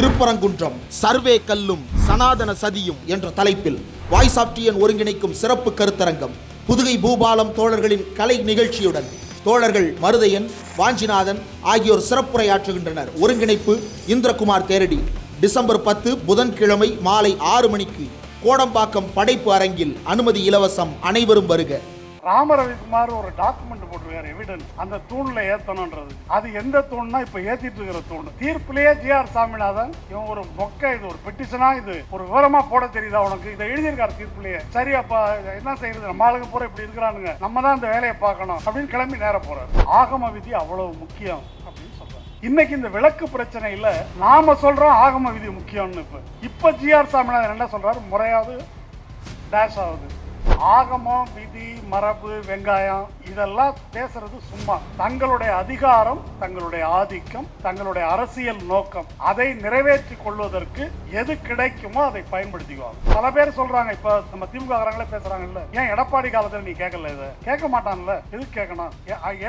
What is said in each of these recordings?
Thiruparankundram survey கல்லும் சனாதன சதியும் என்ற தலைப்பில் வாய்ஸ் ஆஃப் டிஎன் ஒருங்கிணைக்கும் சிறப்பு கருத்தரங்கம் புதுகை பூபாலம் தோழர்களின் கலை நிகழ்ச்சியுடன் தோழர்கள் மருதையன் வாஞ்சிநாதன் ஆகியோர் சிறப்புரையாற்றுகின்றனர். ஒருங்கிணைப்பு இந்திரகுமார் தேரடி. டிசம்பர் பத்து புதன்கிழமை மாலை ஆறு மணிக்கு கோடம்பாக்கம் படைப்பு அரங்கில் அனுமதி இலவசம் அனைவரும் வருக. ராமரவிக்குமார் ஒரு டாக்குமெண்ட் போட்டிருக்காரு எவிடன்ஸ் அந்த தூண்ல ஏத்தணும்ன்றது அது எந்த தூண்னா இப்ப ஏத்திட்டு இருக்கிற தூண். தீர்ப்பிலேயே ஜி ஆர் சாமிநாதன் இவன் ஒரு மொக்க இது ஒரு பெட்டிஷனா இது ஒரு விவரமா போட தெரியுதா உனக்கு? இதை எழுதியிருக்காரு தீர்ப்பிலேயே. சரி அப்ப இதை என்ன செய்யறது? நம்ம ஆளுங்க பூரா இப்படி இருக்கிறானுங்க. நம்ம தான் இந்த வேலையை பார்க்கணும் அப்படின்னு கிளம்பி நேர போறாரு. ஆகம விதி அவ்வளவு முக்கியம் அப்படின்னு சொல்றாரு. இன்னைக்கு இந்த விளக்கு பிரச்சனையில நாம சொல்றோம் ஆகம விதி முக்கியம்னு இப்ப. இப்ப ஜி ஆர் சாமிநாதன் என்ன சொல்றாரு? முறையாவது டேஷ் ஆகுது. ஆகமம் விதி மரபு வெங்காயம் இதெல்லாம் பேசுறது சும்மா. தங்களுடைய அதிகாரம் தங்களுடைய ஆதிக்கம் தங்களுடைய அரசியல் நோக்கம். அதை நிறைவேற்றி கொள்வதற்கு எது கிடைக்குமோ அதை பயன்படுத்திக்குவாங்க. பல பேர் சொல்றாங்க இப்ப நம்ம திமுக காரங்களே பேசுறாங்கல்ல. ஏன் எடப்பாடி காலத்துல நீ கேட்கல இதை? கேட்க மாட்டான்ல. எது கேட்கணும்?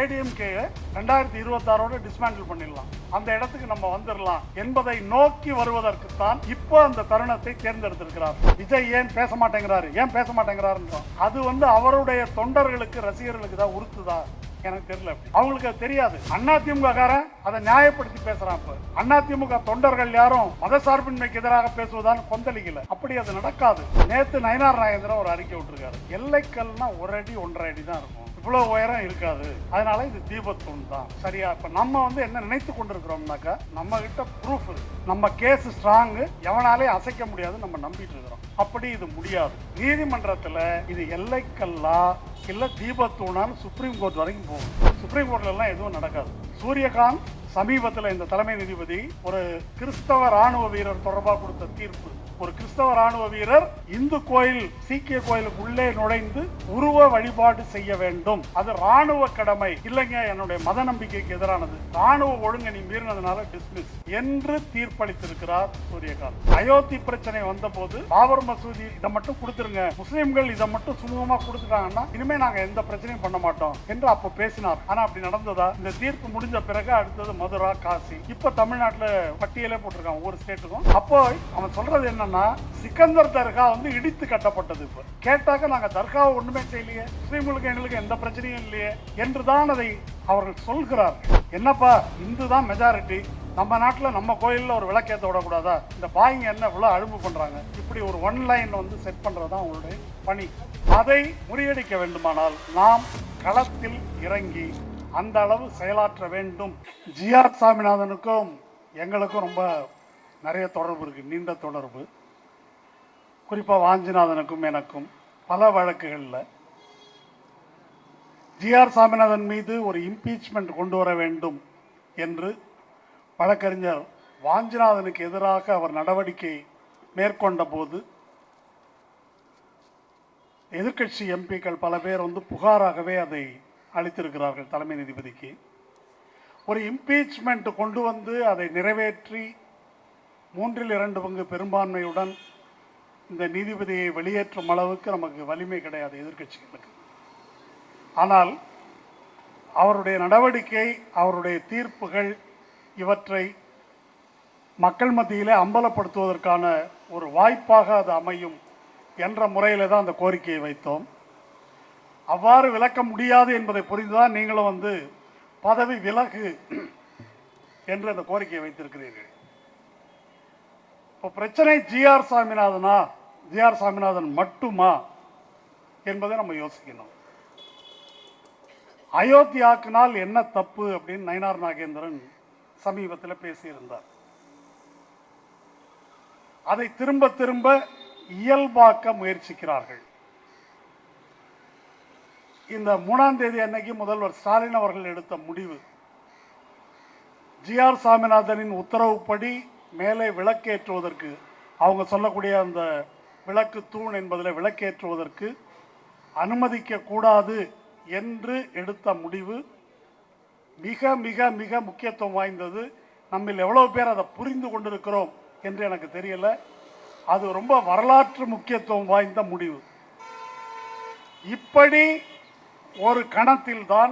ஏடிஎம்கே ரெண்டாயிரத்தி இருபத்தாறோட டிஸ்மேண்டில் பண்ணிடலாம். அந்த இடத்துக்கு நம்ம வந்துடலாம் என்பதை நோக்கி வருவதற்கு தான் இப்போ அந்த தருணத்தை தேர்ந்தெடுத்திருக்கிறார். விஜய் ஏன் பேச மாட்டேங்கிறாரு? ஏன் பேச மாட்டேங்கிறாருன்றோம். அது வந்து அவருடைய தொண்டர்களுக்கு ரசிகர்களுக்கு தான் உறுத்துதா எனக்கு தெரியல. அவங்களுக்கு அது தெரியாது. அண்ணா காரன் அதை நியாயப்படுத்தி பேசுறான் இப்ப. அண்ணா திமுக தொண்டர்கள் யாரும் மதசார்பின்மைக்கு எதிராக பேசுவதான்னு கொந்தளிக்கல. அப்படி அது நடக்காது. நேத்து நயனார் நாகேந்திரன் ஒரு அறிக்கை விட்டுருக்காரு. எல்லைக்கல்னா ஒரு அடி ஒன்றரை அடி தான் இருக்கும். இவ்வளோ உயரம் இருக்காது. அதனால இது தீபத்தூண் தான். சரியா? இப்போ நம்ம வந்து என்ன நினைத்து கொண்டிருக்கிறோம்னாக்கா நம்ம கிட்ட ப்ரூஃப் நம்ம கேஸ் ஸ்ட்ராங் எவனாலே அசைக்க முடியாது நம்ம நம்பிட்டு இருக்கிறோம். அப்படி இது முடியாது. நீதிமன்றத்தில் இது எல்லைக்கல்லா இல்லை தீபத்தூணான்னு சுப்ரீம் கோர்ட் வரைக்கும் போகும். சுப்ரீம் கோர்ட்லலாம் எதுவும் நடக்காது. சூரியகாந்த் சமீபத்தில் இந்த தலைமை நீதிபதி ஒரு கிறிஸ்தவ ராணுவ வீரர் தொடர்பாக கொடுத்த தீர்ப்பு. ஒரு கிறிஸ்தவ ராணுவ வீரர் இந்து கோயில் சீக்கிய கோயிலுக்கு உள்ளே நுழைந்து உருவ வழிபாடு செய்ய வேண்டும். அது ராணுவ கடமை. இல்லைங்க என்னுடைய மத நம்பிக்கைக்கு எதிரானது. ராணுவ ஒழுங்கை நீ மீறினதுனால டிஸ்மிஸ் என்று தீர்ப்பளித்திருக்கிறார் சூரியகாந்த். அயோத்தி பிரச்சனை வந்தபோது பாபர் மசூதி இதை மட்டும் கொடுத்துருங்க. முஸ்லிம்கள் இதை மட்டும் சுமூகமா கொடுத்துட்டாங்கன்னா இனிமே நாங்க எந்த பிரச்சனையும் பண்ண மாட்டோம் என்று அப்ப பேசினார். ஆனா அப்படி நடந்ததா? இந்த தீர்ப்பு முடிஞ்ச பிறகு அடுத்தது மதுரா காசி. இப்ப தமிழ்நாட்டுல பட்டியலே போட்டிருக்கான் ஒவ்வொரு ஸ்டேட்டுக்கும் அப்போ அவன் சொல்றது என்னன்னா சிக்கந்தர் தர்கா வந்து இடித்து கட்டப்பட்டது இப்ப. கேட்டாக்க நாங்க தர்காவை ஒண்ணுமே செய்யலையே முஸ்லீம்களுக்கு எங்களுக்கு எந்த பிரச்சனையும் இல்லையே என்றுதான் அதை அவர்கள் சொல்கிறார்கள். என்னப்பா இந்து தான் மெஜாரிட்டி நம்ம நாட்டில் நம்ம கோயிலில் ஒரு விளக்கேற்ற விடக்கூடாதா? இந்த பாய்ங்க என்ன இவ்வளோ அழும்பு பண்ணுறாங்க இப்படி ஒரு ஒன் லைன் வந்து செட் பண்ணுறது தான் அவங்களுடைய பணி. அதை முறியடிக்க வேண்டுமானால் நாம் களத்தில் இறங்கி அந்த அளவு செயலாற்ற வேண்டும். ஜிஆர் சாமிநாதனுக்கும் எங்களுக்கும் ரொம்ப நிறைய தொடர்பு இருக்குது நீண்ட தொடர்பு. குறிப்பாக வாஞ்சிநாதனுக்கும் எனக்கும் பல வழக்குகளில் ஜிஆர் சாமிநாதன் மீது ஒரு இம்பீச்மெண்ட் கொண்டு வர வேண்டும் என்று வழக்கறிஞர் வாஞ்சிநாதனுக்கு எதிராக அவர் நடவடிக்கை மேற்கொண்ட போது எதிர்க்கட்சி எம்பிக்கள் பல பேர் வந்து புகாராகவே அதை அளித்திருக்கிறார்கள் தலைமை நீதிபதிக்கு. ஒரு இம்பீச்மெண்ட் கொண்டு வந்து அதை நிறைவேற்றி மூன்றில் இரண்டு பங்கு பெரும்பான்மையுடன் இந்த நீதிபதியை வெளியேற்றும் அளவுக்கு நமக்கு வலிமை கிடையாது எதிர்கட்சிகளுக்கு ஆனால் அவருடைய நடவடிக்கை அவருடைய தீர்ப்புகள் இவற்றை மக்கள் மத்தியிலே அம்பலப்படுத்துவதற்கான ஒரு வாய்ப்பாக அது அமையும் என்ற முறையில் தான் அந்த கோரிக்கையை வைத்தோம். அவ்வாறு விளக்க முடியாது என்பதை புரிந்துதான் நீங்களும் வந்து பதவி விலகு என்று அந்த கோரிக்கையை வைத்திருக்கிறீர்கள். இப்போ பிரச்சனை ஜிஆர் சாமிநாதனா? ஜிஆர் சாமிநாதன் மட்டுமா என்பதை நம்ம யோசிக்கணும். அயோத்தியாக்கினால் என்ன தப்பு அப்படின்னு நயனார் நாகேந்திரன் சமீபத்தில் பேசியிருந்தார். அதை திரும்ப திரும்ப இயல்பாக்க முயற்சிக்கிறார்கள். இந்த மூணாம் தேதி அன்னைக்கு முதல்வர் ஸ்டாலின் அவர்கள் எடுத்த முடிவு. ஜிஆர் சாமிநாதனின் உத்தரவுப்படி மேலே விளக்கேற்றுவதற்கு அவங்க சொல்லக்கூடிய அந்த விளக்கு தூண் என்பதில் விளக்கேற்றுவதற்கு அனுமதிக்கக்கூடாது என்று எடுத்த முடிவு மிக மிக மிக முக்கியத்துவம் வாய்ந்தது. நம்மில் எவ்வளோ பேர் அதை புரிந்து கொண்டிருக்கிறோம் என்று எனக்கு தெரியல. அது ரொம்ப வரலாற்று முக்கியத்துவம் வாய்ந்த முடிவு. இப்படி ஒரு கணத்தில் தான்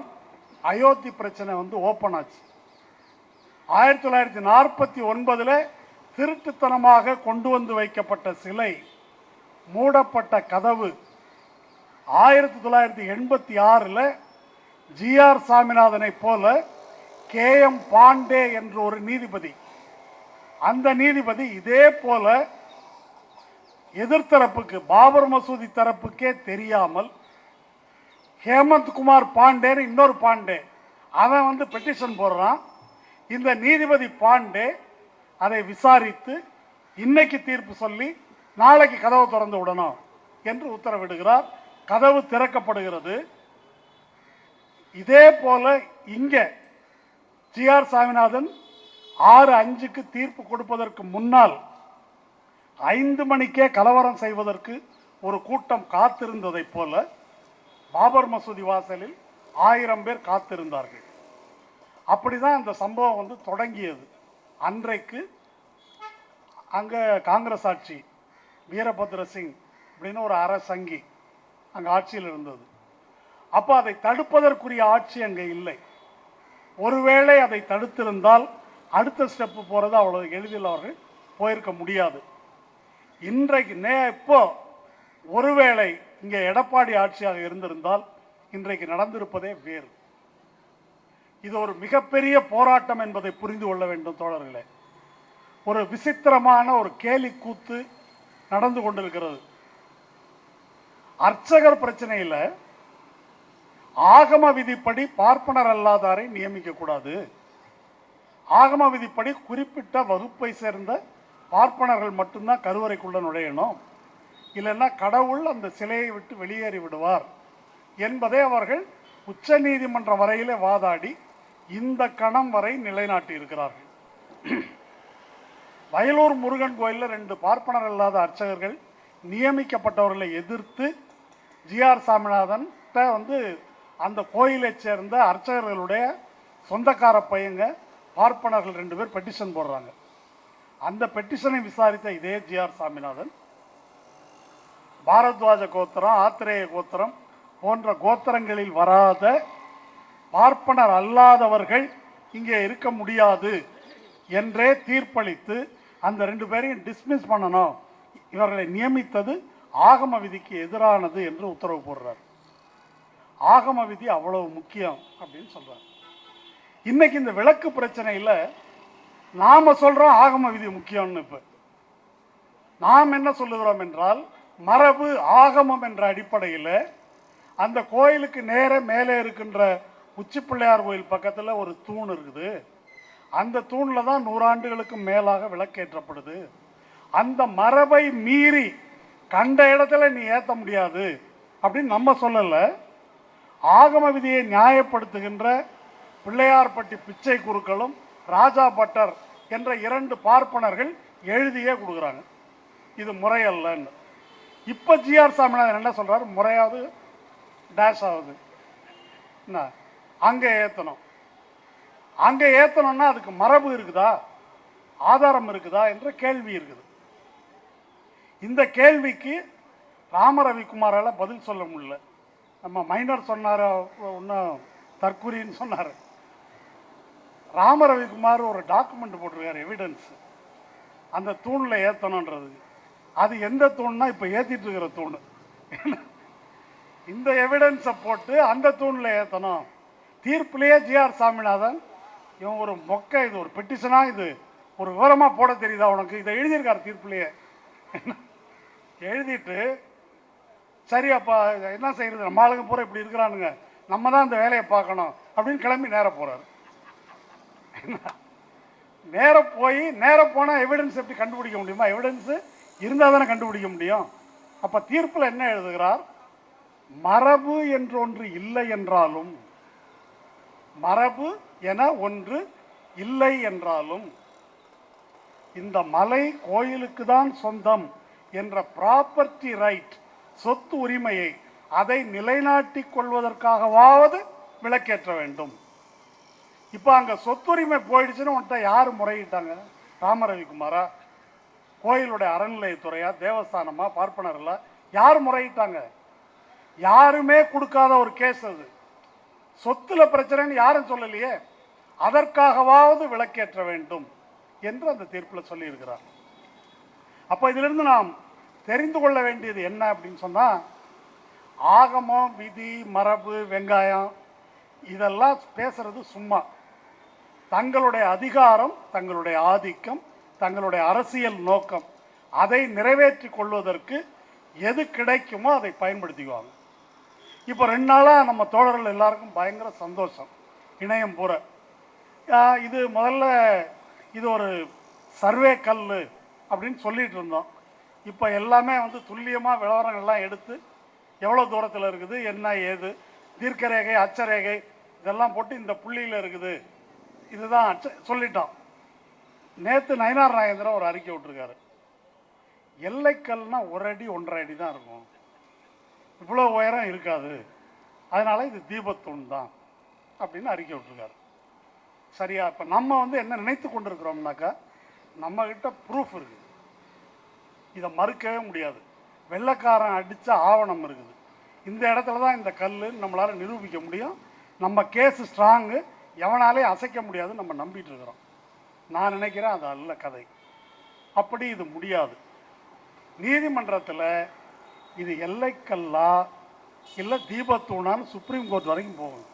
அயோத்தி பிரச்சனை வந்து ஓப்பன் ஆச்சு. ஆயிரத்தி தொள்ளாயிரத்தி நாற்பத்தி ஒன்பதில் திருட்டுத்தனமாக கொண்டு வந்து வைக்கப்பட்ட சிலை மூடப்பட்ட கதவு ஆயிரத்தி தொள்ளாயிரத்தி எண்பத்தி ஆறில் ஜிஆர் சாமிநாதனை போல கே. எம். பாண்டே என்ற ஒரு நீதிபதி. அந்த நீதிபதி இதே போல எதிர்த்தரப்புக்கு பாபர் மசூதி தரப்புக்கே தெரியாமல் ஹேமந்த் குமார் பாண்டேன்னு இன்னொரு பாண்டே அவன் வந்து பெட்டிஷன் போடுறான். இந்த நீதிபதி பாண்டே அதை விசாரித்து இன்னைக்கு தீர்ப்பு சொல்லி நாளைக்கு கதவு திறந்து விடணும் என்று உத்தரவிடுகிறார். கதவு திறக்கப்படுகிறது. இதே போல இங்க ஜிஆர் சாமிநாதன் ஆறு அஞ்சுக்கு தீர்ப்பு கொடுப்பதற்கு முன்னால் ஐந்து மணிக்கே கலவரம் செய்வதற்கு ஒரு கூட்டம் காத்திருந்ததைப் போல பாபர் மசூதி வாசலில் ஆயிரம் பேர் காத்திருந்தார்கள். அப்படிதான் அந்த சம்பவம் வந்து தொடங்கியது. அன்றைக்கு அங்கே காங்கிரஸ் ஆட்சி வீரபத்ர சிங் அப்படின்னு ஒரு அரசங்கி அங்கே ஆட்சியில் இருந்தது. அப்போ அதை தடுப்பதற்குரிய ஆட்சி அங்கே இல்லை. ஒருவேளை அதை தடுத்திருந்தால் அடுத்த ஸ்டெப்பு போகிறது அவ்வளோ எளிதில் அவர்கள் போயிருக்க முடியாது. இன்றைக்கு நே இப்போ ஒருவேளை இங்கே எடப்பாடி ஆட்சியாக இருந்திருந்தால் இன்றைக்கு நடந்திருப்பதே வேறு. இது ஒரு மிகப்பெரிய போராட்டம் என்பதை புரிந்து கொள்ள வேண்டும் தோழர்களே. ஒரு விசித்திரமான ஒரு கேலி கூத்து நடந்து கொண்டிருக்கிறது. அர்ச்சகர் பிரச்சனையில் ஆகம விதிப்படி பார்ப்பனர் அல்லாதாரை நியமிக்க கூடாது. ஆகம விதிப்படி குறிப்பிட்ட வகுப்பை சேர்ந்த பார்ப்பனர்கள் மட்டும்தான் கருவறைக்குள்ள நுழையணும். இல்லைன்னா கடவுள் அந்த சிலையை விட்டு வெளியேறி விடுவார் என்பதை அவர்கள் உச்ச நீதிமன்றம் வரையிலே வாதாடி இந்த கணம் வரை நிலைநாட்டி இருக்கிறார்கள் வயலூர் முருகன் கோயிலில் ரெண்டு பார்ப்பனர் இல்லாத அர்ச்சகர்கள் நியமிக்கப்பட்டவர்களை எதிர்த்து ஜிஆர் சாமிநாதன்கிட்ட வந்து அந்த கோயிலைச் சேர்ந்த அர்ச்சகர்களுடைய சொந்தக்கார பையங்க பார்ப்பனர்கள் ரெண்டு பேர் பெட்டிஷன் போடுறாங்க. அந்த பெட்டிஷனை விசாரித்த இதே ஜிஆர் சாமிநாதன் பாரத்வாஜ கோத்திரம் ஆத்திரேய கோத்திரம் போன்ற கோத்திரங்களில் வராத பார்ப்பனர் அல்லாதவர்கள் இங்கே இருக்க முடியாது என்றே தீர்ப்பளித்து அந்த ரெண்டு பேரையும் டிஸ்மிஸ் பண்ணணும். இவர்களை நியமித்தது ஆகம விதிக்கு எதிரானது என்று உத்தரவு போடுறார். ஆகம விதி அவ்வளவு முக்கியம் அப்படின்னு சொல்றார். இன்னைக்கு இந்த விளக்கு பிரச்சனையில் நாம சொல்றோம் ஆகம விதி முக்கியம்னு இப்ப. நாம் என்ன சொல்லுகிறோம் என்றால் மரபு ஆகமம் என்ற அடிப்படையில் அந்த கோயிலுக்கு நேர மேலே இருக்கின்ற உச்சி பிள்ளையார் கோயில் பக்கத்தில் ஒரு தூண் இருக்குது. அந்த தூணில் தான் நூறாண்டுகளுக்கு மேலாக விளக்கேற்றப்படுது. அந்த மரபை மீறி கண்ட இடத்துல நீ ஏற்ற முடியாது அப்படின்னு நம்ம சொல்லலை. ஆகம விதியை நியாயப்படுத்துகின்ற பிள்ளையார்பட்டி பிச்சை குருக்களும் ராஜா பட்டர் என்ற இரண்டு பார்ப்பனர்கள் எழுதியே கொடுக்குறாங்க. இது முறையல்லன்னு. இப்போ ஜிஆர் சாமிநாதன் என்ன சொல்கிறார் முறையாவது டேஷ் ஆகுது. என்ன? அங்கே ஏற்றணும் அங்கே ஏற்றணும்னா அதுக்கு மரபு இருக்குதா? ஆதாரம் இருக்குதா என்ற கேள்வி இருக்குது. இந்த கேள்விக்கு ராமரவிக்குமாரால் பதில் சொல்ல முடியல. நம்ம மைனர் சொன்னார் ஒன்றும் தற்குறின்னு சொன்னார். ராமரவிக்குமார் ஒரு டாக்குமெண்ட் போட்டிருக்காரு எவிடன்ஸ் அந்த தூணில் ஏற்றணுன்றது அது எந்த தூண்னா இப்போ ஏற்றிட்டு இருக்கிற தூண். இந்த எவிடன்ஸை போட்டு அந்த தூணில் ஏற்றணும் தீர்ப்புலேயே ஜிஆர் சாமிநாதன் இவன் ஒரு மொக்க இது ஒரு பெட்டிஷனாக இது ஒரு விவரமாக போட தெரியுதா உனக்கு? இதை எழுதியிருக்காரு தீர்ப்புலேயே. எழுதிட்டு சரி அப்பா என்ன செய்யறது? நம்ம ஆளுங்க பூரா இப்படி இருக்கிறானுங்க. நம்ம தான் இந்த வேலையை பார்க்கணும் அப்படின்னு கிளம்பி நேர போறாரு. நேர போய் நேர போனால் எவிடன்ஸ் எப்படி கண்டுபிடிக்க முடியுமா? எவிடன்ஸ் இருந்தால் தானே கண்டுபிடிக்க முடியும். அப்போ தீர்ப்பில் என்ன எழுதுகிறார்? மரபு என்றொன்று இல்லை என்றாலும் மரபு என ஒன்று இல்லை என்றாலும் இந்த மலை கோயிலுக்கு தான் சொந்தம் என்ற ப்ராப்பர்ட்டி ரைட் சொத்து உரிமையை அதை நிலைநாட்டி கொள்வதற்காகவாவது விளக்கேற்ற வேண்டும். இப்போ அங்கே சொத்துரிமை போயிடுச்சுன்னு உன்ட்ட யார் முறையிட்டாங்க? ராமரவிக்குமாரா? கோயிலுடைய அறநிலையத்துறையா? தேவஸ்தானமா? பார்ப்பனர்களா யார் முறையிட்டாங்க? யாருமே கொடுக்காத ஒரு கேஸ் அது. சொத்துல பிரச்சனைன்னு யாரும் சொல்லலையே. அதற்காகவாவது விளக்கேற்ற வேண்டும் என்று அந்த தீர்ப்பில் சொல்லியிருக்கிறார். அப்போ இதிலிருந்து நாம் தெரிந்து கொள்ள வேண்டியது என்ன அப்படின்னு சொன்னால் ஆகமம் விதி மரபு வெங்காயம் இதெல்லாம் பேசுறது சும்மா. தங்களுடைய அதிகாரம் தங்களுடைய ஆதிக்கம் தங்களுடைய அரசியல் நோக்கம் அதை நிறைவேற்றி கொள்வதற்கு எது கிடைக்குமோ அதை பயன்படுத்திக்குவாங்க. இப்போ ரெண்டு நாளாக நம்ம தோழர்கள் எல்லாருக்கும் பயங்கர சந்தோஷம். இணையம் பூரா. இது முதல்ல இது ஒரு சர்வே கல் அப்படின்னு சொல்லிகிட்டு இருந்தோம். இப்போ எல்லாமே வந்து துல்லியமாக விவரங்கள்லாம் எடுத்து எவ்வளோ தூரத்தில் இருக்குது என்ன ஏது தீர்க்கரேகை அச்சரேகை இதெல்லாம் போட்டு இந்த புள்ளியில் இருக்குது. இதுதான் அச்ச சொல்லிட்டோம். நேற்று நயனார் நாகேந்திரன் ஒரு அறிக்கை விட்டுருக்காரு. எல்லைக்கல்னால் ஒரு அடி ஒன்றரை அடி தான் இருக்கும். இவ்வளோ உயரம் இருக்காது. அதனால் இது தீபத்தூண் தான் அப்படின்னு அறிக்கை விட்டுருக்காரு. சரியா இப்போ நம்ம வந்து என்ன நினைத்து கொண்டிருக்கிறோம்னாக்கா நம்மக்கிட்ட ப்ரூஃப் இருக்குது இதை மறுக்கவே முடியாது. வெள்ளைக்காரன் அடித்த ஆவணம் இருக்குது. இந்த இடத்துல தான் இந்த கல் நம்மளால் நிரூபிக்க முடியும். நம்ம கேஸ் ஸ்ட்ராங்கு எவனாலே அசைக்க முடியாதுன்னு நம்ம நம்பிட்டு இருக்கிறோம். நான் நினைக்கிறேன் அது அல்ல கதை. அப்படி இது முடியாது. நீதிமன்றத்தில் இது எல்லைக்கல்லா இல்லை தீபத்தூணான்னு சுப்ரீம் கோர்ட் வரைக்கும் போகணும்.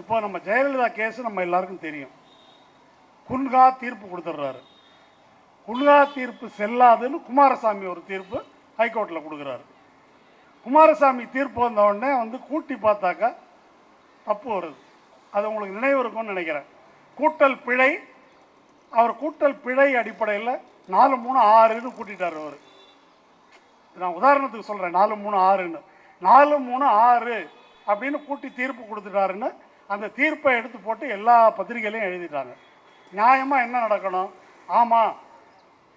இப்போ நம்ம ஜெயலலிதா கேஸ் நம்ம எல்லாருக்கும் தெரியும். குன்கா தீர்ப்பு கொடுத்துட்றாரு குன்கா தீர்ப்பு செல்லாதுன்னு குமாரசாமி ஒரு தீர்ப்பு ஹைகோர்ட்டில் கொடுக்குறாரு. குமாரசாமி தீர்ப்பு வந்த உடனே வந்து கூட்டி பார்த்தாக்கா தப்பு வருது. அது உங்களுக்கு நினைவு இருக்கும்னு நினைக்கிறேன். கூட்டல் பிழை அவர் கூட்டல் பிழை அடிப்படையில் நாலு மூணு ஆறுன்னு கூட்டிட்டார் அவர். நான் உதாரணத்துக்கு சொல்கிறேன் நாலு மூணு ஆறுன்னு. நாலு மூணு ஆறு அப்படின்னு கூட்டி தீர்ப்பு கொடுத்துட்டாருன்னு அந்த தீர்ப்பை எடுத்து போட்டு எல்லா பத்திரிகையிலையும் எழுதிட்டாங்க. நியாயமாக என்ன நடக்கணும்? ஆமாம்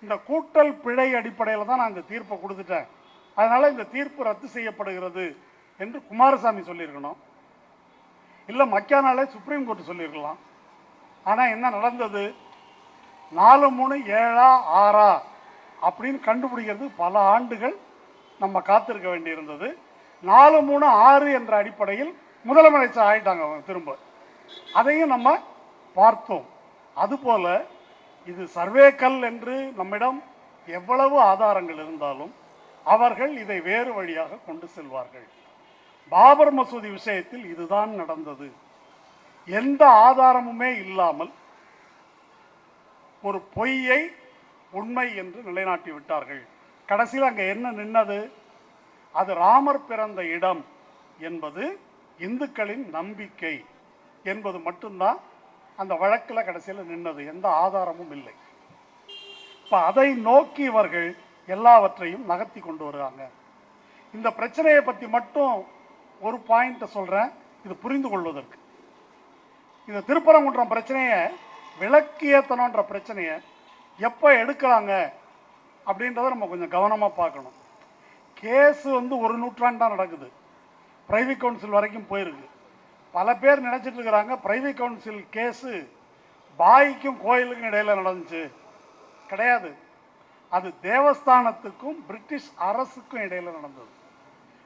இந்த கூட்டல் பிழை அடிப்படையில் தான் நான் இந்த தீர்ப்பை கொடுத்துட்டேன். அதனால் இந்த தீர்ப்பு ரத்து செய்யப்படுகிறது என்று குமாரசாமி சொல்லியிருக்கணும். இல்லை மக்கானாலே சுப்ரீம் கோர்ட் சொல்லியிருக்கலாம். ஆனால் என்ன நடந்தது? நாலு மூணு ஏழா ஆறா அப்படின்னு கண்டுபிடிக்கிறது பல ஆண்டுகள் நம்ம காத்திருக்க வேண்டியிருந்தது. நாலு மூணு ஆறு என்ற அடிப்படையில் முதலமைச்சர் ஆயிட்டாங்க அவங்க திரும்ப. அதையும் நம்ம பார்த்தோம். அதுபோல் இது சர்வேக்கல் என்று நம்மிடம் எவ்வளவு ஆதாரங்கள் இருந்தாலும் அவர்கள் இதை வேறு வழியாக கொண்டு செல்வார்கள். பாபர் மசூதி விஷயத்தில் இதுதான் நடந்தது. எந்த ஆதாரமுமே இல்லாமல் ஒரு பொய்யை உண்மை என்று நிலைநாட்டி விட்டார்கள். கடைசியில் அங்கே என்ன நின்னது? அது ராமர் பிறந்த இடம் என்பது இந்துக்களின் நம்பிக்கை என்பது மட்டும்தான் அந்த வழக்கில் கடைசியில் நின்னது. எந்த ஆதாரமும் இல்லை. இப்போ அதை நோக்கி இவர்கள் எல்லாவற்றையும் நகர்த்தி கொண்டு வருவாங்க இந்த பிரச்சனையை பற்றி மட்டும் ஒரு பாயிண்ட்டை சொல்கிறேன் இது புரிந்து கொள்வதற்கு. இந்த திருப்பரங்குன்றம் பிரச்சனையை விளக்கியத்தனன்ற பிரச்சனையை எப்போ எடுக்கிறாங்க அப்படின்றத நம்ம கொஞ்சம் கவனமாக பார்க்கணும். கேஸு வந்து ஒரு நூற்றாண்டாக நடக்குது. பிரைவேட் கவுன்சில் வரைக்கும் போயிருக்கு. பல பேர் நினச்சிட்டு இருக்கிறாங்க பிரைவேட் கவுன்சில் கேஸு பாய்க்கும் கோயிலுக்கும் இடையில் நடந்துச்சு. கிடையாது. அது தேவஸ்தானத்துக்கும் பிரிட்டிஷ் அரசுக்கும் இடையில் நடந்தது.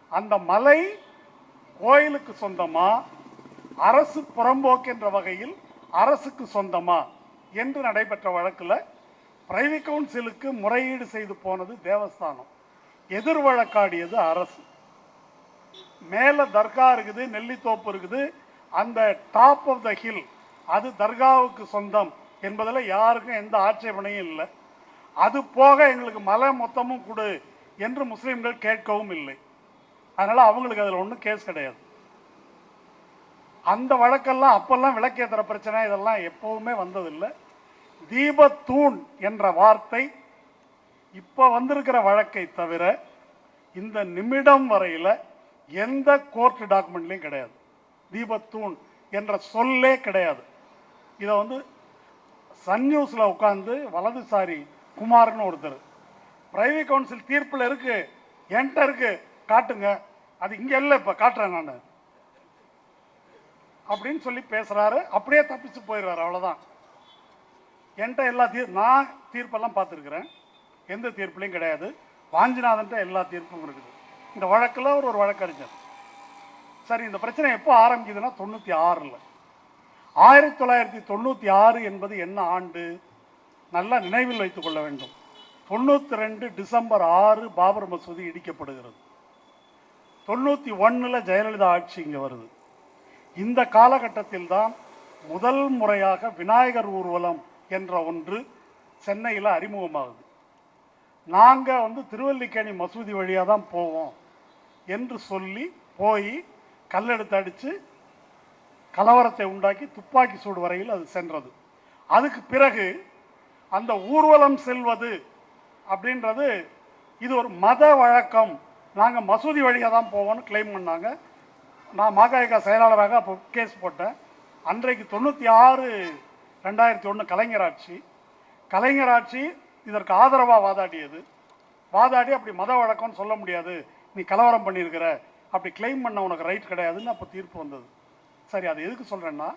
அந்த மலை கோயிலுக்கு சொந்தமா அரசு புறம்போக்கு என்ற வகையில் அரசுக்கு சொந்தமா என்று நடைபெற்ற வழக்கில் பிரைவேட் கவுன்சிலுக்கு முறையீடு செய்து போனது தேவஸ்தானம். எதிர் வழக்காடியது அரசு. மேலே தர்கா இருக்குது நெல்லித்தோப்பு இருக்குது. அந்த டாப் ஆஃப் த ஹில் அது தர்காவுக்கு சொந்தம் என்பதில் யாருக்கும் எந்த ஆட்சேபனையும் இல்லை. அது போக எங்களுக்கு மலை மொத்தமும் கொடு என்று முஸ்லீம்கள் கேட்கவும் இல்லை. அதனால் அவங்களுக்கு அதில் ஒன்றும் கேஸ் கிடையாது. அந்த வழக்கெல்லாம் அப்போல்லாம் விளக்கேற்றுற பிரச்சனை இதெல்லாம் எப்போவுமே வந்ததில்லை. தீபத்தூண் என்ற வார்த்தை இப்போ வந்திருக்கிற வழக்கை தவிர இந்த நிமிடம் வரையில் எந்த கோர்ட் டாக்குமெண்ட்லையும் கிடையாது. தீபத்தூண் என்ற சொல்லே கிடையாது. இதை வந்து சன் நியூஸில் உட்காந்து வலதுசாரி குமார்னு ஒருத்தர். பிரைவேட் கவுன்சில் தீர்ப்பில் இருக்கு. என்கிட்ட இருக்கு. காட்டுங்க. அது இங்கே இல்லை இப்போ. காட்டுறேன் நான். அப்படின்னு சொல்லி பேசுகிறாரு அப்படியே தப்பிச்சு போயிடுறாரு. அவ்வளோதான் என்கிட்ட எல்லா தீர் நான் தீர்ப்பெல்லாம் பார்த்துருக்குறேன். எந்த தீர்ப்புலையும் கிடையாது. வாஞ்சிநாதன்ட்ட எல்லா தீர்ப்பும் இருக்குது. இந்த வழக்கில் அவர் ஒரு வழக்கறிஞர். சரி இந்த பிரச்சனை எப்போ ஆரம்பிக்குதுன்னா தொண்ணூற்றி ஆறில் ஆயிரத்தி தொள்ளாயிரத்தி தொண்ணூற்றி ஆறு என்பது என்ன ஆண்டு? நல்லா நினைவில் வைத்துக் கொள்ள வேண்டும். தொண்ணூற்றி ரெண்டு டிசம்பர் ஆறு பாபர் மசூதி இடிக்கப்படுகிறது. தொண்ணூற்றி ஒன்றில் ஜெயலலிதா ஆட்சி இங்கே வருது. இந்த காலகட்டத்தில் தான் முதல் முறையாக விநாயகர் ஊர்வலம் என்ற ஒன்று சென்னையில் அறிமுகமாகுது. நாங்கள் வந்து திருவல்லிக்கேணி மசூதி வழியாக தான் போவோம். என்று சொல்லி போய் கல்லெடுத்து அடித்து கலவரத்தை உண்டாக்கி துப்பாக்கி சூடு வரையில் அது சென்றது. அதுக்கு பிறகு அந்த ஊர்வலம் செல்வது அப்படின்றது இது ஒரு மத வழக்கம். நாங்கள் மசூதி வழியாக தான் போவோம்னு கிளைம் பண்ணாங்க. நான் மாகாயக்கா செயலாளராக அப்போ கேஸ் போட்டேன். அன்றைக்கு தொண்ணூற்றி ஆறு ரெண்டாயிரத்தி ஒன்று கலைஞர் ஆட்சி. கலைஞர் ஆட்சி இதற்கு ஆதரவாக வாதாடியது. வாதாடி அப்படி மத வழக்கம்னு சொல்ல முடியாது. நீ கலவரம் பண்ணியிருக்கிற அப்படி கிளைம் பண்ண உனக்கு ரைட் கிடையாதுன்னு அப்போ தீர்ப்பு வந்தது. சரி அது எதுக்கு சொல்கிறேன்னா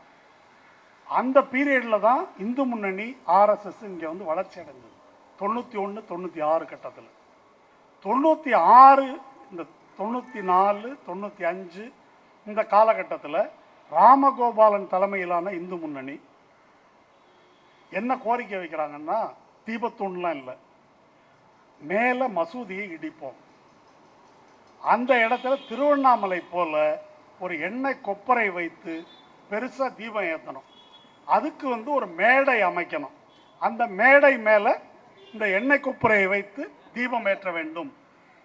அந்த பீரியடில் தான் இந்து முன்னணி ஆர்எஸ்எஸ் இங்கே வந்து வளர்ச்சி அடைந்தது தொண்ணூற்றி ஒன்று தொண்ணூற்றி ஆறு கட்டத்தில். தொண்ணூற்றி ஆறு இந்த தொண்ணூற்றி நாலு தொண்ணூற்றி அஞ்சு இந்த காலகட்டத்தில் ராமகோபாலன் தலைமையிலான இந்து முன்னணி என்ன கோரிக்கை வைக்கிறாங்கன்னா தீபத்தூண்லாம் இல்லை. மேலே மசூதியை இடிப்போம். அந்த இடத்துல திருவண்ணாமலை போல் ஒரு எண்ணெய் கொப்பரை வைத்து பெருசாக தீபம் ஏற்றணும் அதுக்கு வந்து ஒரு மேடை அமைக்கணும். அந்த மேடை மேலே இந்த எண்ணெய் கொப்பரையை வைத்து தீபம் ஏற்ற வேண்டும்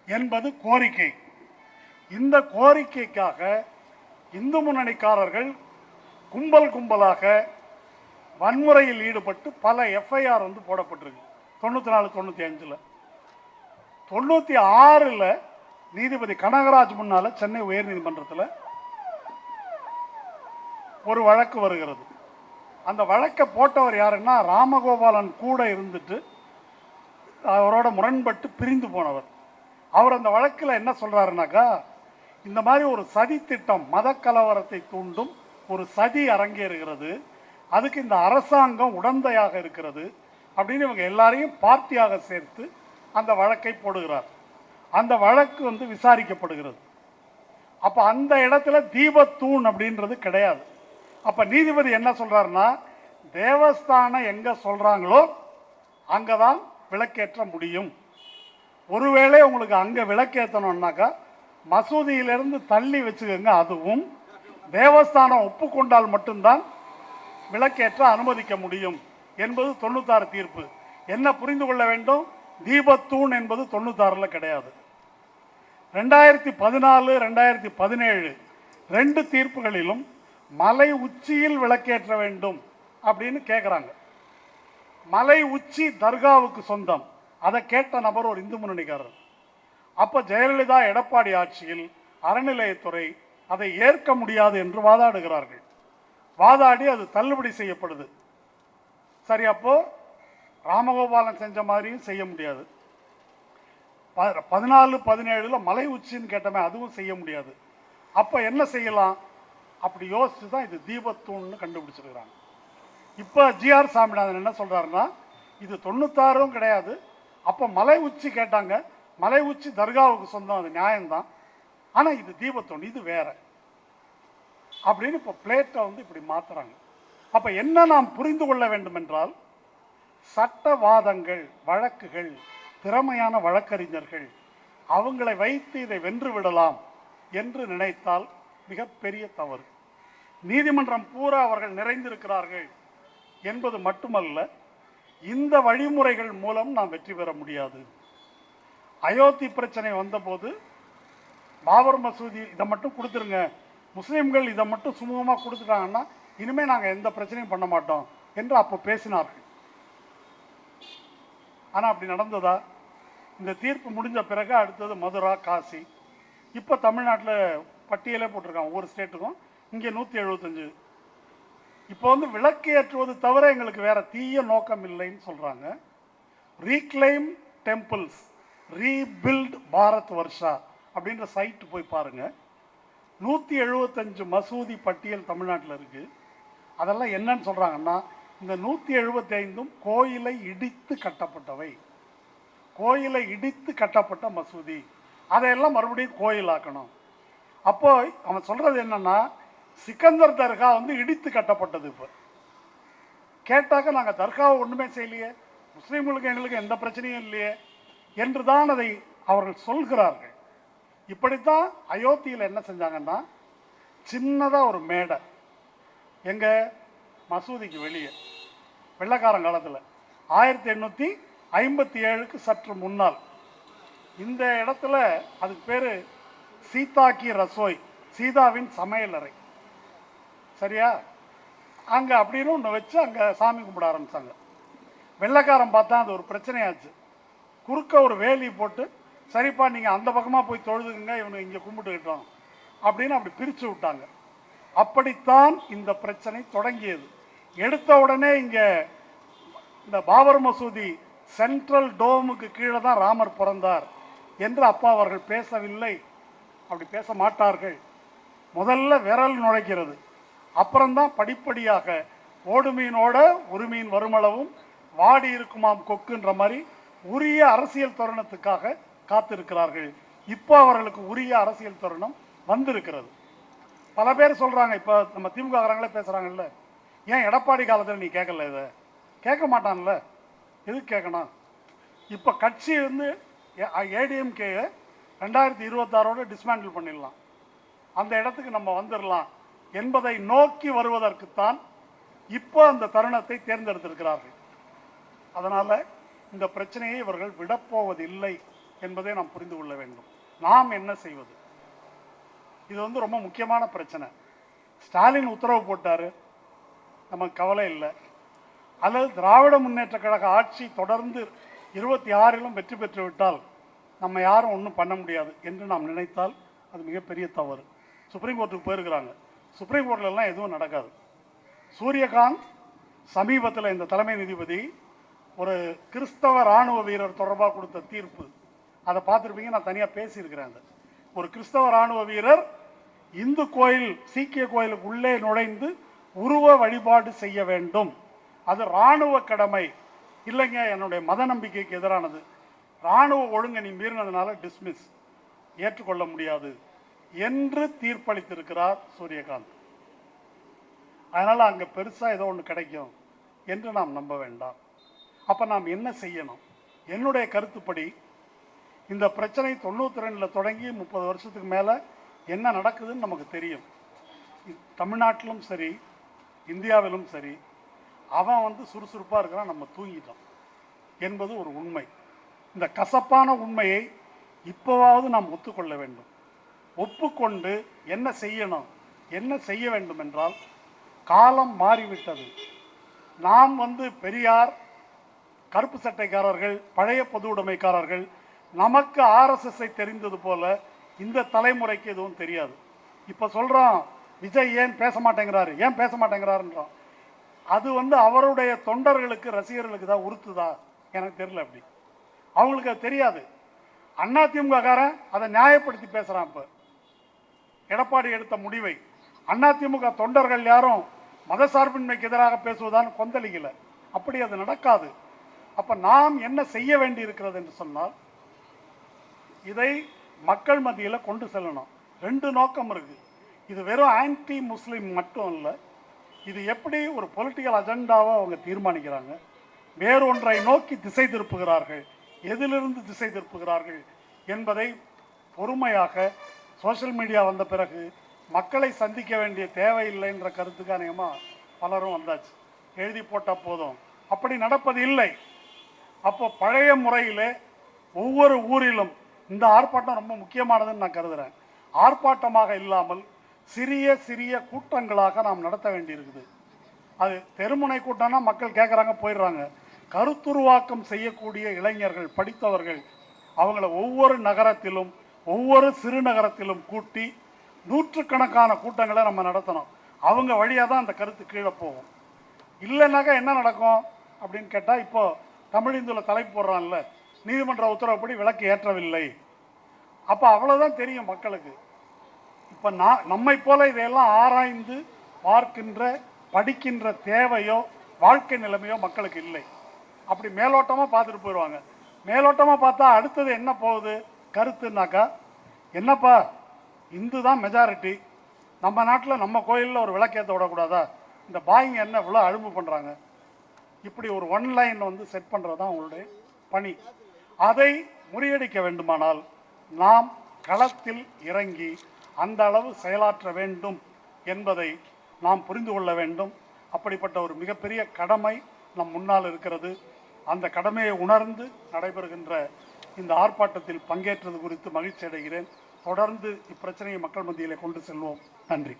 என்பது கோரிக்கை. இந்த கோரிக்கைக்காக இந்து முன்னணிக்காரர்கள் கும்பல் கும்பலாக வன்முறையில் ஈடுபட்டு பல எஃப்ஐஆர் வந்து போடப்பட்டிருக்கு. தொண்ணூற்றி நாலு தொண்ணூற்றி அஞ்சில். தொண்ணூற்றி ஆறில் நீதிபதி கனகராஜ் முன்னால சென்னை உயர்நீதிமன்றத்தில் ஒரு வழக்கு வருகிறது. அந்த வழக்கை போட்டவர் யாருன்னா ராமகோபாலன் கூட இருந்துட்டு அவரோட முரண்பட்டு பிரிந்து போனவர். அவர் அந்த வழக்கில் என்ன சொல்றாருனாக்கா இந்த மாதிரி ஒரு சதி திட்டம் மத கலவரத்தை தூண்டும் ஒரு சதி அரங்கேறுகிறது. அதுக்கு இந்த அரசாங்கம் உடந்தையாக இருக்கிறது அப்படின்னு இவங்க எல்லாரையும் பார்ட்டியாக சேர்த்து அந்த வழக்கை போடுகிறார். அந்த வழக்கு வந்து விசாரிக்கப்படுகிறது. அப்போ அந்த இடத்துல தீபத்தூண் அப்படின்றது கிடையாது. அப்போ நீதிபதி என்ன சொல்கிறாருன்னா தேவஸ்தானம் எங்கே சொல்கிறாங்களோ அங்கே தான் விளக்கேற்ற முடியும். ஒருவேளை உங்களுக்கு அங்கே விளக்கேற்றணும்னாக்கா மசூதியிலிருந்து தள்ளி வச்சுக்கோங்க அதுவும் தேவஸ்தானம் ஒப்புக்கொண்டால் மட்டும்தான் விளக்கேற்ற அனுமதிக்க முடியும். என்பது தொண்ணூத்தாறு தீர்ப்பு. என்ன புரிந்து கொள்ள வேண்டும்? தீபத்தூண் என்பது தொண்ணூத்தாறில் கிடையாது. ரெண்டாயிரத்தி பதினாலு ரெண்டாயிரத்தி பதினேழு ரெண்டு தீர்ப்புகளிலும் மலை உச்சியில் விளக்கேற்ற வேண்டும் அப்படின்னு கேட்குறாங்க மலை உச்சி தர்காவுக்கு சொந்தம். அதை கேட்ட நபர் ஒரு இந்து முன்னணிக்காரர். அப்போ ஜெயலலிதா எடப்பாடி ஆட்சியில் அறநிலையத்துறை அதை ஏற்க முடியாது என்று வாதாடுகிறார்கள். வாதாடி அது தள்ளுபடி செய்யப்படுது. சரி அப்போ ராமகோபாலன் செஞ்ச மாதிரியும் செய்ய முடியாது. ப- பதினாலு பதினேழில் மலை உச்சின்னு கேட்டமே அதுவும் செய்ய முடியாது. அப்போ என்ன செய்யலாம்? அப்படி யோசித்து தான் இது தீபத்தூண்னு கண்டுபிடிச்சிருக்கிறாங்க. இப்போ ஜிஆர் சாமிநாதன் என்ன சொல்கிறாருன்னா இது தொண்ணூத்தாறும் கிடையாது. அப்போ மலை உச்சி கேட்டாங்க. மலை உச்சி தர்காவுக்கு சொந்தம் அது நியாயம்தான். ஆனால் இது தீபத்தூண் இது வேற. அப்படின்னு இப்போ பிளேட்டை வந்து இப்படி மாற்றுறாங்க அப்போ என்ன நாம் புரிந்து கொள்ள வேண்டும் என்றால் சட்டவாதங்கள் வழக்குகள் திறமையான வழக்கறிஞர்கள். அவங்களை வைத்து இதை வென்று விடலாம் என்று நினைத்தால் மிகப்பெரிய தவறு. நீதிமன்றம் பூரா அவர்கள் நிறைந்திருக்கிறார்கள் என்பது மட்டுமல்ல இந்த வழிமுறைகள் மூலம் நாம் வெற்றி பெற முடியாது. அயோத்தி பிரச்சனை வந்தபோது பாபர் மசூதி இதை மட்டும் கொடுத்துருங்க. முஸ்லீம்கள் இதை மட்டும் சுமூகமாக கொடுத்துட்டாங்கன்னா இனிமேல் நாங்கள் எந்த பிரச்சனையும் பண்ண மாட்டோம் என்று அப்போ பேசினார்கள். ஆனால் அப்படி நடந்ததா? இந்த தீர்ப்பு முடிஞ்ச பிறகு அடுத்தது மதுரா காசி. இப்போ தமிழ்நாட்டில் பட்டியலே போட்டிருக்காங்க ஒவ்வொரு ஸ்டேட்டுக்கும். இங்கே நூற்றி எழுபத்தஞ்சு இப்போ வந்து விளக்கு ஏற்றுவது தவிர எங்களுக்கு வேற தீய நோக்கம் இல்லைன்னு சொல்கிறாங்க reclaim temples rebuild Bharat Varsha அப்படின்ற சைட்டு போய் பாருங்கள் நூற்றி எழுபத்தஞ்சு மசூதி பட்டியல் தமிழ்நாட்டில் இருக்குது அதெல்லாம் என்னன்னு சொல்கிறாங்கன்னா இந்த நூற்றி எழுபத்தி ஐந்தும் கோயிலை இடித்து கட்டப்பட்டவை. கோயிலை இடித்து கட்டப்பட்ட மசூதி. அதையெல்லாம் மறுபடியும் கோயிலாக்கணும். அப்போ அவன் சொல்றது என்னன்னா சிக்கந்தர் தர்கா வந்து இடித்து கட்டப்பட்டது இப்போ. கேட்டாக்க நாங்கள் தர்காவை ஒன்றுமே செய்யலையே. முஸ்லீம்களுக்கு எங்களுக்கு எந்த பிரச்சனையும் இல்லையே என்று தான் அதை அவர்கள் சொல்கிறார்கள். இப்படித்தான் அயோத்தியில் என்ன செஞ்சாங்கன்னா சின்னதாக ஒரு மேடை. எங்கள் மசூதிக்கு வெளியே வெள்ளக்காரன் காலத்தில். ஆயிரத்தி எண்ணூற்றி ஐம்பத்தி ஏழுக்கு சற்று முன்னால். இந்த இடத்துல அதுக்கு பேர் சீதா கி ரசோய் சீதாவின் சமையலறை. சரியா? அங்கே அப்படின்னு ஒன்று வச்சு அங்கே சாமி கும்பிட ஆரம்பிச்சாங்க. வெள்ளைக்காரன் பார்த்தா அது ஒரு பிரச்சனையாச்சு. குறுக்க ஒரு வேலி போட்டு சரிப்பா நீங்கள் அந்த பக்கமாக போய் தொழுதுங்க இவனு இங்கே கும்பிட்டுக்கிட்டோம் அப்படின்னு அப்படி பிரித்து விட்டாங்க. அப்படித்தான் இந்த பிரச்சனை தொடங்கியது. எடுத்த உடனே இங்கே இந்த பாபர் மசூதி சென்ட்ரல் டோமுக்கு கீழே தான் ராமர் பிறந்தார் என்று அப்பா அவர்கள் பேசவில்லை. அப்படி பேச மாட்டார்கள். முதல்ல விரல் நுழைக்கிறது அப்புறம்தான் படிப்படியாக ஓடு மீனோட ஒரு மீன் வருமளவும் வாடி இருக்குமாம் கொக்குன்ற மாதிரி உரிய அரசியல் தருணத்துக்காக காத்திருக்கிறார்கள். இப்போ அவர்களுக்கு உரிய அரசியல் தருணம் வந்திருக்கிறது. பல பேர் சொல்கிறாங்க இப்போ நம்ம திமுக காரங்களே ஏன் எடப்பாடி காலத்தில் நீ கேட்கல இதை? கேட்க மாட்டான்ல. எதுக்கு கேட்கணும். இப்போ கட்சி வந்து ஏடிஎம்கே ரெண்டாயிரத்தி இருபத்தாறோட டிஸ்மேண்டில் பண்ணிடலாம். அந்த இடத்துக்கு நம்ம வந்துடலாம். என்பதை நோக்கி வருவதற்குத்தான் இப்போ அந்த தருணத்தை தேர்ந்தெடுத்திருக்கிறார்கள். அதனால் இந்த பிரச்சனையை இவர்கள் விடப்போவதில்லை என்பதை நாம் புரிந்து கொள்ள வேண்டும். நாம் என்ன செய்வது? இது வந்து ரொம்ப முக்கியமான பிரச்சனை. ஸ்டாலின் உத்தரவு போட்டார். நமக்கு கவலை இல்லை. அல்லது திராவிட முன்னேற்ற கழக ஆட்சி தொடர்ந்து இருபத்தி ஆறிலும் வெற்றி பெற்றுவிட்டால் நம்ம யாரும் ஒன்றும் பண்ண முடியாது என்று நாம் நினைத்தால் அது மிகப்பெரிய தவறு. சுப்ரீம் கோர்ட்டுக்கு போயிருக்கிறாங்க. சுப்ரீம் கோர்ட்லலாம் எதுவும் நடக்காது. சூரியகாந்த் சமீபத்தில் இந்த தலைமை நீதிபதி ஒரு கிறிஸ்தவ ராணுவ வீரர் தொடர்பாக கொடுத்த தீர்ப்பு. அதை பார்த்துருப்பீங்க நான் தனியாக பேசியிருக்கிறேன் அந்த ஒரு கிறிஸ்தவ ராணுவ வீரர் இந்து கோயில் சீக்கிய கோயிலுக்கு உள்ளே நுழைந்து உருவ வழிபாடு செய்ய வேண்டும். அது ராணுவ கடமை. இல்லைங்க என்னுடைய மத நம்பிக்கைக்கு எதிரானது. ராணுவ ஒழுங்கை நீ மீறினதுனால டிஸ்மிஸ் ஏற்றுக்கொள்ள முடியாது. என்று தீர்ப்பளித்திருக்கிறார் சூரியகாந்த். அதனால் அங்கே பெருசாக ஏதோ ஒன்று கிடைக்கும் என்று நாம் நம்ப வேண்டாம். அப்போ நாம் என்ன செய்யணும்? என்னுடைய கருத்துப்படி இந்த பிரச்சனை தொண்ணூற்றி ரெண்டில் தொடங்கி முப்பது வருஷத்துக்கு மேலே என்ன நடக்குதுன்னு நமக்கு தெரியும். தமிழ்நாட்டிலும் சரி இந்தியாவிலும் சரி அவன் வந்து சுறுசுறுப்பாக இருக்கிறான் நம்ம தூங்கிட்டோம் என்பது ஒரு உண்மை. இந்த கசப்பான உண்மையை இப்போவாவது நாம் ஒத்துக்கொள்ள வேண்டும். ஒப்புக்கொண்டு என்ன செய்யணும் என்ன செய்ய வேண்டும் என்றால் காலம் மாறிவிட்டது. நாம் வந்து பெரியார் கருப்பு சட்டைக்காரர்கள் பழைய பொது உடைமைக்காரர்கள் நமக்கு ஆர்எஸ்எஸ்ஐ தெரிந்தது போல இந்த தலைமுறைக்கு எதுவும் தெரியாது. இப்போ சொல்கிறோம் விஜய் ஏன் பேச மாட்டேங்கிறாரு? ஏன் பேச மாட்டேங்கிறாருன்றோம் அது வந்து அவருடைய தொண்டர்களுக்கு ரசிகர்களுக்கு தான் உறுத்துதா? எனக்கு தெரியல அப்படி. அவங்களுக்கு அது தெரியாது. அதிமுக காரன் அதை நியாயப்படுத்தி பேசுகிறான் இப்போ. எடப்பாடி எடுத்த முடிவை. அதிமுக தொண்டர்கள் யாரும் மதசார்பின்மைக்கு எதிராக பேசுவதான்னு கொந்தளிக்கல. அப்படி அது நடக்காது. அப்போ நாம் என்ன செய்ய வேண்டி இருக்கிறது என்று சொன்னால் இதை மக்கள் மத்தியில் கொண்டு செல்லணும். ரெண்டு நோக்கம் இருக்குது இது வெறும் ஆன்டி முஸ்லீம் மட்டும் இல்லை இது எப்படி ஒரு பொலிட்டிக்கல் அஜெண்டாவை அவங்க தீர்மானிக்கிறாங்க? வேறொன்றை நோக்கி திசை திருப்புகிறார்கள்? எதிலிருந்து திசை திருப்புகிறார்கள் என்பதை பொறுமையாக சோஷியல் மீடியா வந்த பிறகு மக்களை சந்திக்க வேண்டிய தேவையில்லைன்ற கருத்துக்கு அநேகமாக பலரும் வந்தாச்சு. எழுதி போட்டால் போதும். அப்படி நடப்பது இல்லை. அப்போ பழைய முறையிலே ஒவ்வொரு ஊரிலும் இந்த ஆர்ப்பாட்டம் ரொம்ப முக்கியமானதுன்னு நான் கருதுகிறேன் ஆர்ப்பாட்டமாக இல்லாமல் சிறிய சிறிய கூட்டங்களாக நாம் நடத்த வேண்டியிருக்குது. அது தெருமுனை கூட்டம்னா மக்கள் கேட்குறாங்க போயிடுறாங்க. கருத்துருவாக்கம் செய்யக்கூடிய இளைஞர்கள் படித்தவர்கள் அவங்கள ஒவ்வொரு நகரத்திலும் ஒவ்வொரு சிறுநகரத்திலும் கூட்டி நூற்றுக்கணக்கான கூட்டங்களை நம்ம நடத்தணும். அவங்க வழியாக தான் அந்த கருத்து கீழே போகும். இல்லைனாக்கா என்ன நடக்கும் அப்படின்னு கேட்டால் இப்போது தமிழ் தலைப்பு போடுறான்ல நீதிமன்ற உத்தரவுப்படி விளக்கு ஏற்றவில்லை. அப்போ அவ்வளோதான் தெரியும் மக்களுக்கு. இப்போ நான் நம்மை போல இதையெல்லாம் ஆராய்ந்து பார்க்கின்ற படிக்கின்ற தேவையோ வாழ்க்கை நிலைமையோ மக்களுக்கு இல்லை. அப்படி மேலோட்டமாக பார்த்துட்டு போயிடுவாங்க மேலோட்டமாக பார்த்தா அடுத்தது என்ன போகுது? கருத்துனாக்கா என்னப்பா இந்து தான் மெஜாரிட்டி நம்ம நாட்டில் நம்ம கோயிலில் ஒரு விளக்கேற்ற விடக்கூடாதா? இந்த பாயிங்க என்ன இவ்வளோ அழும்பு பண்ணுறாங்க இப்படி ஒரு ஒன் லைன் வந்து செட் பண்ணுறது தான் உங்களுடைய பணி. அதை முறியடிக்க வேண்டுமானால் நாம் களத்தில் இறங்கி அந்த அளவு செயலாற்ற வேண்டும் என்பதை நாம் புரிந்து கொள்ள வேண்டும். அப்படிப்பட்ட ஒரு மிகப்பெரிய கடமை நம் முன்னால் இருக்கிறது. அந்த கடமையை உணர்ந்து நடைபெறுகின்ற இந்த ஆர்ப்பாட்டத்தில் பங்கேற்றது குறித்து மகிழ்ச்சி அடைகிறேன் தொடர்ந்து இப்பிரச்சனையை மக்கள் மத்தியிலே கொண்டு செல்வோம். நன்றி.